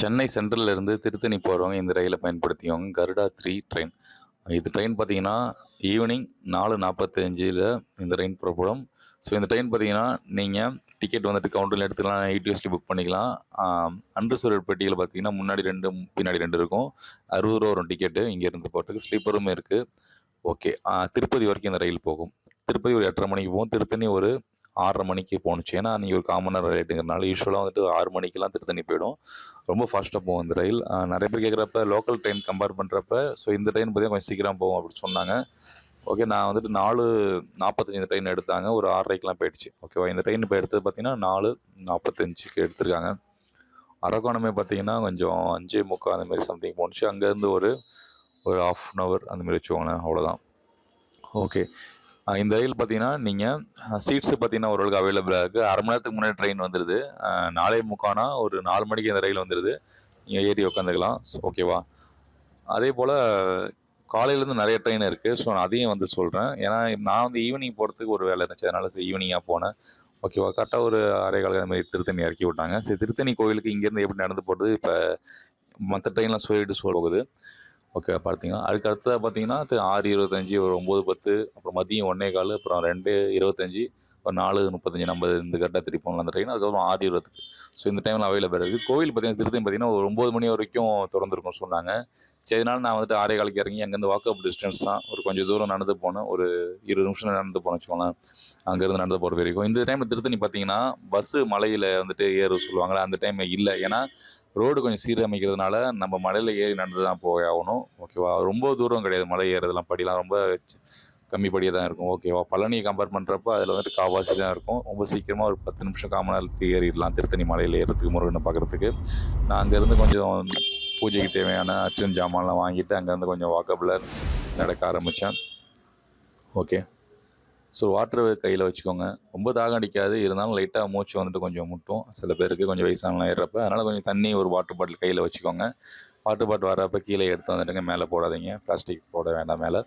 சென்னை சென்ட்ரல்ல இருந்து திருத்தணி போகிறவங்க இந்த ரயிலை பயன்படுத்தியவங்க கருடா த்ரீ ட்ரெயின். இது ட்ரெயின் பார்த்தீங்கன்னா ஈவினிங் நாலு நாற்பத்தஞ்சில் இந்த ட்ரெயின் புறப்படும். ஸோ இந்த ட்ரெயின் பார்த்தீங்கன்னா நீங்கள் டிக்கெட் வந்துட்டு கவுண்டரில் எடுத்துக்கலாம் இடிஎஸ்டி புக் பண்ணிக்கலாம். அன்ரிசர்வ் பெட்டியில் பார்த்தீங்கன்னா முன்னாடி ரெண்டு பின்னாடி ரெண்டு இருக்கும். அறுபது ரூபா வரும் டிக்கெட்டு இங்கேருந்து போகிறதுக்கு ஸ்லீப்பரும் இருக்குது ஓகே திருப்பதி வரைக்கும் இந்த ரயில் போகும். திருப்பதி ஒரு எட்டரை மணிக்கு போகும். திருத்தணி ஒரு ஆறரை மணிக்கு போணுச்சு. ஏன்னா நீங்கள் ஒரு காமன் ரேட்டுங்கிறனால யூஸ்வலாக வந்துட்டு ஆறு மணிக்கெலாம் திருத்தணி போயிடும். ரொம்ப ஃபாஸ்ட்டாக போகும் இந்த ரயில். நிறைய பேர் கேட்குறப்ப லோக்கல் ட்ரெயின் கம்பேர் பண்ணுறப்ப ஸோ இந்த ட்ரெயின் பார்த்தீங்கன்னா கொஞ்சம் சீக்கிரம் போகும் அப்படின்னு சொன்னாங்க. ஓகே நான் வந்துட்டு நாலு நாற்பத்தஞ்சு இந்த ட்ரெயின் எடுத்தாங்க. ஒரு ஆறரைக்கெலாம் போயிடுச்சு. ஓகேவா இந்த ட்ரெயின் இப்போ எடுத்தது பார்த்தீங்கன்னா நாலு நாற்பத்தஞ்சுக்கு எடுத்திருக்காங்க. அரக்கோணமே பார்த்தீங்கன்னா கொஞ்சம் அஞ்சு முக்கால் அந்த மாதிரி சம்திங் போணுச்சு. அங்கேருந்து ஒரு ஒரு ஆஃப் அன் ஹவர் அந்த மாதிரி வச்சுக்கோங்களேன். அவ்வளோதான் ஓகே இந்த ரயில் பார்த்தீங்கன்னா நீங்கள் சீட்ஸு பார்த்தீங்கன்னா ஓரளவுக்கு அவைலபிளாக இருக்குது அரை மணி நேரத்துக்கு முன்னாடி ட்ரெயின் வந்துடுது நாளை நாலே முக்கானா ஒரு நாலு மணிக்கு இந்த ரயில் வந்துடுது நீங்கள் ஏறி உட்காந்துக்கலாம் ஓகேவா அதே போல் காலையிலேருந்து நிறைய ட்ரெயின் இருக்குது ஸோ நான் அதையும் வந்து சொல்கிறேன் ஏன்னா நான் வந்து ஈவினிங் போகிறதுக்கு ஒரு வேலை இருந்துச்சு. அதனால் சரி ஈவினிங்காக போனேன். ஓகேவா கரெக்டாக ஒரு அரை கால அந்த மாதிரி திருத்தணி இறக்கி விட்டாங்க. சரி திருத்தணி கோயிலுக்கு இங்கேருந்து எப்படி நடந்து போகிறது இப்போ மற்ற ட்ரெயின்லாம் சொல்லிட்டு சொல்ல போகுது. ஓகே பார்த்தீங்கன்னா அதுக்கு அடுத்ததாக பார்த்தீங்கன்னா ஆறு இருபத்தஞ்சி ஒரு ஒம்பது பத்து அப்புறம் மதியம் ஒன்றே கால் அப்புறம் ரெண்டு இருபத்தஞ்சி ஒரு நாலு முப்பத்தஞ்சு நம்ம இந்த கரெக்டாக திருப்பி அந்த ட்ரெயின் அதுக்கப்புறம் ஆறு ஸோ இந்த டைமில் அவைலபிள் இருக்குது கோவில் பார்த்தீங்கன்னா திருத்தணி பார்த்தீங்கன்னா ஒரு ஒம்பது மணி வரைக்கும் திறந்துருக்கும்னு சொன்னாங்க. சரி நான் வந்துட்டு ஆறே காலுக்கு இறங்கி அங்கேருந்து வாக்கப் டிஸ்டன்ஸ் தான் ஒரு கொஞ்சம் தூரம் நடந்து போனேன். ஒரு இருபது நிமிஷம் நடந்து போனேன் வச்சுக்கோங்களேன். அங்கேருந்து நடந்து போகிற வரைக்கும். இந்த டைமில் திருத்தணி பார்த்தீங்கன்னா பஸ்ஸு மலையில் வந்துட்டு ஏற சொல்லுவாங்களே அந்த டைம் இல்லை. ஏன்னா ரோடு கொஞ்சம் சீரமைக்கிறதுனால நம்ம மலையில் ஏறி நடந்து தான் போய் ஆகணும். ஓகேவா ரொம்ப தூரம் கிடையாது மலை ஏறுறதுலாம் படிலாம் ரொம்ப கம்மிப்படியாக தான் இருக்கும் ஓகேவா பழனியை கம்பேர் பண்ணுறப்ப அதில் வந்துட்டு காவாசி தான் இருக்கும். ரொம்ப சீக்கிரமாக ஒரு பத்து நிமிஷம் காம நேரத்துக்கு ஏறிடலாம் திருத்தணி மலையில் ஏறுறதுக்கு முருகனை பார்க்குறதுக்கு. நான் அங்கேருந்து கொஞ்சம் பூஜைக்கு தேவையான அர்ச்சன் ஜாமான்லாம் வாங்கிட்டு அங்கேருந்து கொஞ்சம் வாக்கப்பில் நடக்க ஆரம்பித்தேன் ஓகே ஸோ வாட்டர் கையில் வச்சுக்கோங்க. ரொம்ப தாகம் அடிக்காது. இருந்தாலும் லைட்டாக மூச்சு வந்துட்டு கொஞ்சம் முட்டும். சில பேருக்கு கொஞ்சம் வயசானலாம் ஏறுறப்ப அதனால் கொஞ்சம் தண்ணி ஒரு வாட்டர் பாட்டில் கையில் வச்சுக்கோங்க. வாட்டர் பாட்டில் வரப்போ கீழே எடுத்து வந்துட்டுங்க மேலே போடாதீங்க. பிளாஸ்டிக் போட வேண்டாம் மேலே.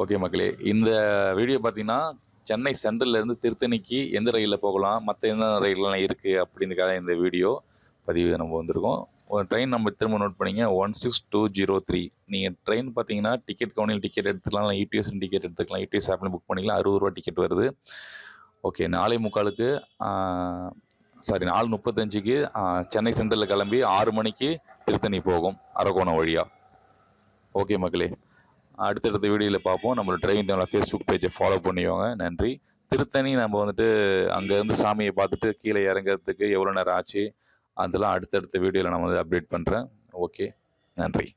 ஓகே மக்களே இந்த வீடியோ பார்த்தீங்கன்னா சென்னை சென்ட்ரல்ல இருந்து திருத்தணிக்கு எந்த ரயிலில் போகலாம் மற்ற எந்த ரயிலெலாம் இருக்குது அப்படிங்கிறக்காக இந்த வீடியோ பதிவு நம்ம வந்திருக்கோம். ஒரு ட்ரெயின் நம்ம திரும்ப நோட் பண்ணிங்க one six two zero three நீங்கள் ட்ரெயின் பார்த்தீங்கன்னா டிக்கெட் கவுனில் டிக்கெட் எடுத்துக்கலாம் இல்லை யூடிஎஸ் டிக்கெட் எடுத்துக்கலாம் யூடிஎஸ் ஆப்ல புக் பண்ணிக்கலாம் அறுபது ரூபா டிக்கெட் வருது. ஓகே நாளை முக்காலுக்கு சாரி நாலு முப்பத்தஞ்சுக்கு சென்னை சென்ட்ரலில் கிளம்பி ஆறு மணிக்கு திருத்தணி போகும் அரக்கோணம் வழியாக ஓகே மக்களே. அடுத்தடுத்த வீடியோவில் பார்ப்போம். நம்மளோட ட்ரெயின் தமிழ் ஃபேஸ்புக் பேஜை ஃபாலோ பண்ணிக்கோங்க. நன்றி. திருத்தணி நம்ம வந்துட்டு அங்கேருந்து சாமியை பார்த்துட்டு கீழே இறங்குறதுக்கு எவ்வளோ நேரம் ஆச்சு அதெல்லாம் அடுத்தடுத்த வீடியோவில் நான் வந்து அப்டேட் பண்ணுறேன் ஓகே நன்றி.